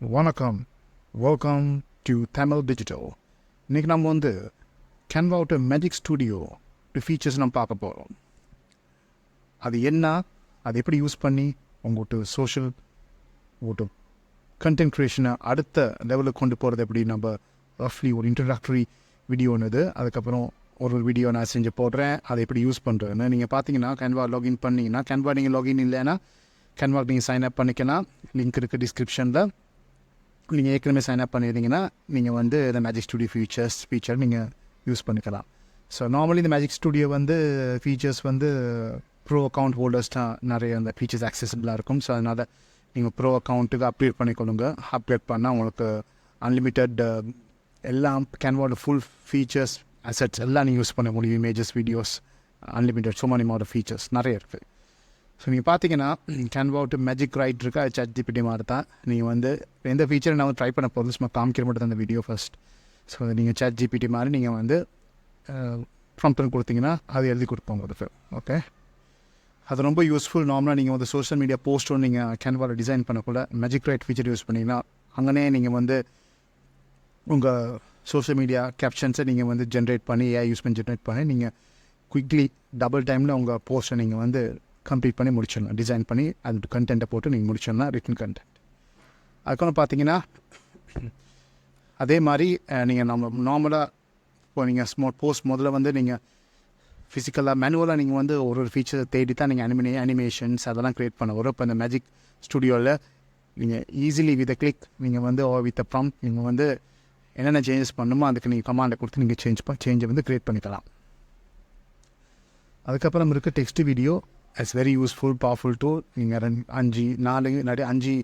வணக்கம். Welcome to Tamil digital இன்றைக்கி நம்ம வந்து கேன்வாவுட் மேஜிக் ஸ்டூடியோ ஃபீச்சர்ஸ் நம்ம பார்க்க போகிறோம் அது என்ன? அது எப்படி யூஸ் பண்ணி உங்கள்கிட்ட சோஷியல் உங்கள்கிட்ட கண்டென்ட் க்ரியேஷனை அடுத்த லெவலுக்கு கொண்டு போகிறது எப்படி? நம்ம ரஃப்லி ஒரு இன்ட்ரடக்டரி வீடியோன்னு அதுக்கப்புறம் ஒரு ஒரு வீடியோ நான் செஞ்சு போடுறேன். அதை எப்படி யூஸ் பண்ணுறேன்னு நீங்கள் பார்த்தீங்கன்னா கேன்வா லாகின் பண்ணிங்கன்னா கேன்வா நீங்கள் லாகின் இல்லைன்னா கேன்வாக்கு நீங்கள் சைன் அப் பண்ணிக்கலாம். லிங்க் இருக்குது டிஸ்கிரிப்ஷனில் நீங்கள் ஏற்கனவே சைன் அப் பண்ணியிருந்தீங்கன்னா நீங்கள் வந்து இந்த மேஜிக் ஸ்டுடியோ ஃபீச்சர்ஸ் ஃபீச்சர் நீங்கள் யூஸ் பண்ணிக்கலாம். ஸோ நார்மலி இந்த மேஜிக் ஸ்டுடியோ வந்து ஃபீச்சர்ஸ் வந்து ப்ரோ அக்கௌண்ட் ஹோல்டர்ஸ் தான் நிறைய அந்த ஃபீச்சர்ஸ் அக்சஸபிளாக இருக்கும். ஸோ அதனால் நீங்கள் ப்ரோ அக்கௌண்ட்டுக்கு அப்டேட் பண்ணிக்கொள்ளுங்க. அப்டேட் பண்ணால் உங்களுக்கு அன்லிமிட்டெட் எல்லாம் கேன்வாவோட ஃபுல் ஃபீச்சர்ஸ் அசட்ஸ் எல்லாம் நீங்கள் யூஸ் பண்ண முடியும். Images videos unlimited so many features நிறைய இருக்குது ஸோ நீங்கள் பார்த்தீங்கன்னா கேன்வாவுட் மேஜிக் ரைட் இருக்கா? சட் ஜிபிடி மாதிரி தான் நீங்கள் வந்து எந்த ஃபீச்சர் நான் ட்ரை பண்ண போகிறது சும்மா காமிக்கிற மட்டும் தான் அந்த வீடியோ ஃபர்ஸ்ட் ஸோ நீங்கள் சட் ஜிபிடி மாதிரி நீங்கள் வந்து ப்ராம்ப்டன் கொடுத்தீங்கன்னா அது எழுதி கொடுப்போம் உங்களுக்கு ஓகே அது ரொம்ப யூஸ்ஃபுல் நார்மலாக நீங்கள் வந்து சோஷியல் மீடியா போஸ்ட்டும் நீங்கள் கேன்வாவில் டிசைன் பண்ணக்குள்ள மேஜிக் ரைட் ஃபீச்சர் யூஸ் பண்ணிங்கன்னா அங்கனே நீங்கள் வந்து உங்கள் சோஷியல் மீடியா கேப்ஷன்ஸை நீங்கள் வந்து ஜென்ரேட் பண்ணி ஏஐ யூஸ் பண்ணி ஜென்ரேட் பண்ணி நீங்கள் குயிக்லி டபுள் டைமில் உங்கள் போஸ்ட்டை நீங்கள் வந்து கம்ப்ளீட் பண்ணி முடிச்சிடணும். டிசைன் பண்ணி அது கண்டென்ட்டை போட்டு நீங்கள் முடிச்சிடலாம் ரிட்டன் கண்டென்ட் அதுக்கப்புறம் பார்த்தீங்கன்னா அதே மாதிரி நீங்கள் நம்ம நார்மலாக இப்போ நீங்கள் ஸ்மோ போஸ்ட் முதல்ல வந்து நீங்கள் ஃபிசிக்கலாக மேனுவலாக நீங்கள் வந்து ஒரு ஒரு ஃபீச்சரை தேடி தான் நீங்கள் அனிமே அனிமேஷன்ஸ் அதெல்லாம் க்ரியேட் பண்ண வரும். இப்போ இந்த மேஜிக் ஸ்டுடியோவில் நீங்கள் ஈஸிலி வித் கிளிக் நீங்கள் வந்து வித் ப்ராம் நீங்கள் வந்து என்னென்ன சேஞ்சஸ் பண்ணுமோ அதுக்கு நீங்கள் கமாண்டை கொடுத்து நீங்கள் சேஞ்ச் ப சேஞ்சை வந்து க்ரியேட் பண்ணிக்கலாம். அதுக்கப்புறம் இருக்க text video it's very useful powerful too நீங்கள் ரெண்டு அஞ்சு நாலு நிறைய அஞ்சு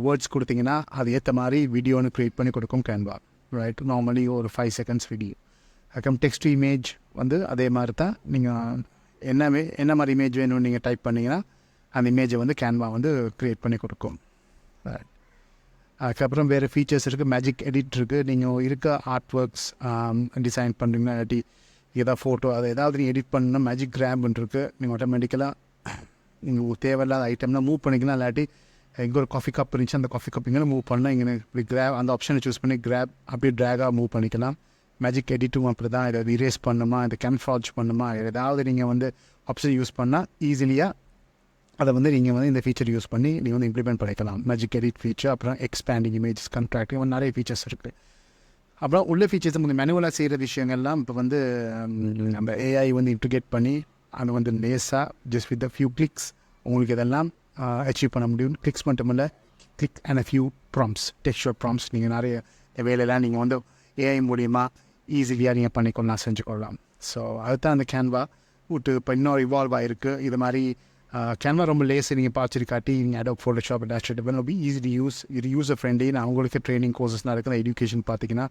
வேர்ட்ஸ் கொடுத்தீங்கன்னா அது ஏற்ற மாதிரி வீடியோன்னு க்ரியேட் பண்ணி கொடுக்கும் கேன்வா ரைட் நார்மலி ஒரு ஃபைவ் செகண்ட்ஸ் வீடியோ அதுக்கப்புறம் டெக்ஸ்ட் இமேஜ் வந்து அதே மாதிரி தான் நீங்கள் என்ன வே- என்ன மாதிரி இமேஜ் வேணும்னு நீங்கள் டைப் பண்ணிங்கன்னா அந்த இமேஜை வந்து கேன்வா வந்து க்ரியேட் பண்ணி கொடுக்கும். ரைட் அதுக்கப்புறம் வேறு ஃபீச்சர்ஸ் இருக்குது மேஜிக் எடிட் இருக்குது நீங்கள் இருக்க ஆர்ட் ஒர்க்ஸ் டிசைன் பண்ணுறீங்கன்னா இல்லாட்டி ஏதாவது ஃபோட்டோ அதை ஏதாவது நீங்கள் எடிட் பண்ணணும்னா மேஜிக் கிராப்னு இருக்குது நீங்கள் ஆட்டோமேட்டிக்கலாக நீங்கள் தேவையில்லாத ஐட்டம்னா மூவ் பண்ணிக்கலாம் இல்லாட்டி எங்கே ஒரு காஃபி கப் இருந்துச்சு அந்த காஃபி கப் இங்கே மூவ் பண்ணலாம் இங்கே இப்படி கிராப் அந்த ஆப்ஷனை சூஸ் பண்ணி கிராப் அப்படியே ட்ராகாக மூவ் பண்ணிக்கலாம். மேஜிக் எடிட்டும் அப்படி தான் இதை இரேஸ் பண்ணுமா? இதை கேன்ஃபார்ஜ் பண்ணுமா? ஏதாவது நீங்கள் வந்து ஆப்ஷன் யூஸ் பண்ணால் ஈஸிலியாக அதை வந்து நீங்கள் வந்து இந்த ஃபீச்சர் யூஸ் பண்ணி நீங்கள் வந்து இம்ப்ளிமெண்ட் பண்ணிக்கலாம். மேஜிக் எடிட் ஃபீச்சர் அப்புறம் எக்ஸ்பேண்டிங் இமேஜஸ் கண்ட்ராக்டிங் நிறைய ஃபீச்சர்ஸ் இருக்குது அப்புறம் உள்ள ஃபீச்சர்ஸ் வந்து மேனுவலாக செய்கிற விஷயங்கள்லாம் இப்போ வந்து நம்ம ஏஐ வந்து இன்டிகேட் பண்ணி அது வந்து லேஸாக ஜஸ்ட் வித் ஃபியூ கிளிக்ஸ் உங்களுக்கு இதெல்லாம் அச்சீவ் பண்ண முடியும் கிளிக்ஸ் மட்டும் இல்லை click and a few prompts text or prompts நீங்கள் நிறைய வேலையெல்லாம் நீங்கள் வந்து ஏஐ மூலியமாக ஈஸியாக நீங்கள் பண்ணிக்கொள்ளலாம் செஞ்சுக்கொள்ளலாம். ஸோ அதுதான் அந்த கேன்வா விட்டு இப்போ இன்னொரு இவால்வ் ஆகிருக்கு இது மாதிரி கேன்வா ரொம்ப லேஸ் நீங்கள் பார்த்துருக்காட்டி நீங்கள் அடோப் ஃபோட்டோஷாப் டேஷ் ரொம்ப ஈஸி யூஸ் இது யூசர் ஃப்ரெண்ட்லி நான் அவங்களுக்கு ட்ரைனிங் கோர்சஸ்லாம் இருக்குது எஜுகேஷன் பார்த்தீங்கன்னா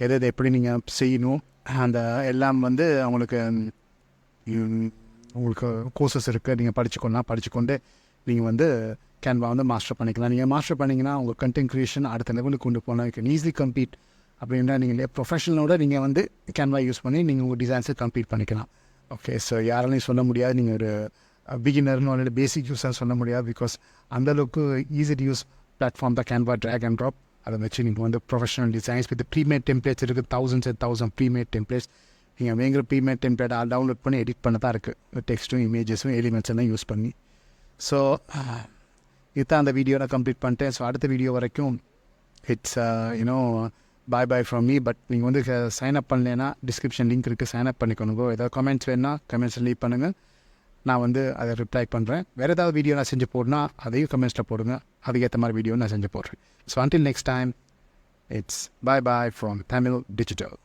எது எது எப்படி நீங்கள் செய்யணும் அந்த எல்லாம் வந்து அவங்களுக்கு உங்களுக்கு கோர்சஸ் இருக்குது நீங்கள் படிச்சுக்கொள்ளலாம் படிச்சுக்கொண்டு நீங்கள் வந்து கேன்வா வந்து மாஸ்டர் பண்ணிக்கலாம். நீங்கள் மாஸ்டர் பண்ணிங்கன்னா உங்கள் கண்டென்ட் க்ரியேஷன் அடுத்த லெவலுக்கு கொண்டு போனால் கேன் ஈஸி கம்ப்ளீட் அப்படின்னா நீங்கள் ப்ரொஃபஷனலோட நீங்கள் வந்து கேன்வா யூஸ் பண்ணி நீங்கள் உங்கள் டிசைன்ஸை கம்ப்ளீட் பண்ணிக்கலாம். ஓகே ஸோ யாராலையும் சொல்ல முடியாது. நீங்கள் ஒரு பிகினர்னு ஒரு பேசிக் யூஸாக சொல்ல முடியாது. பிகாஸ் அந்தளவுக்கு ஈஸி டு யூஸ் பிளாட்ஃபார்ம் தான் கேன்வா ட்ராக் அண்ட் ட்ராப் அதை வச்சு நீங்கள் வந்து professional designs with premade templates இருக்குது. Thousands and thousand premade templates நீங்கள் வேங்கிற ப்ரீமேட் டெம்ப்ளேட் டவுன்லோட் பண்ணி எடிட் பண்ண தான் இருக்குது டெக்ஸ்ட்டும் இமேஜஸும் எலிமெண்ட்ஸ் எல்லாம் யூஸ் பண்ணி. ஸோ இதுதான் அந்த வீடியோ நான் கம்ப்ளீட் பண்ணிட்டேன். ஸோ அடுத்த வீடியோ வரைக்கும் it's you know bye bye from me but நீங்கள் வந்து சைன் அப் பண்ணலைன்னா டிஸ்கிரிப்ஷன் லிங்க் இருக்குது சைன் அப் பண்ணிக்கணுங்கோ. ஏதாவது கமெண்ட்ஸ் வேணுன்னா கமெண்ட்ஸ் லீவ் பண்ணுங்கள் நான் வந்து அதை ரிப்ளை பண்ணுறேன் வேறு ஏதாவது வீடியோ நான் செஞ்சு போடனா அதையும் கமெண்ட்ஸில் போடுங்க. அதுக்கேற்ற மாதிரி வீடியோ நான் செஞ்சு போடுறேன். So until next time it's bye bye from Tamil digital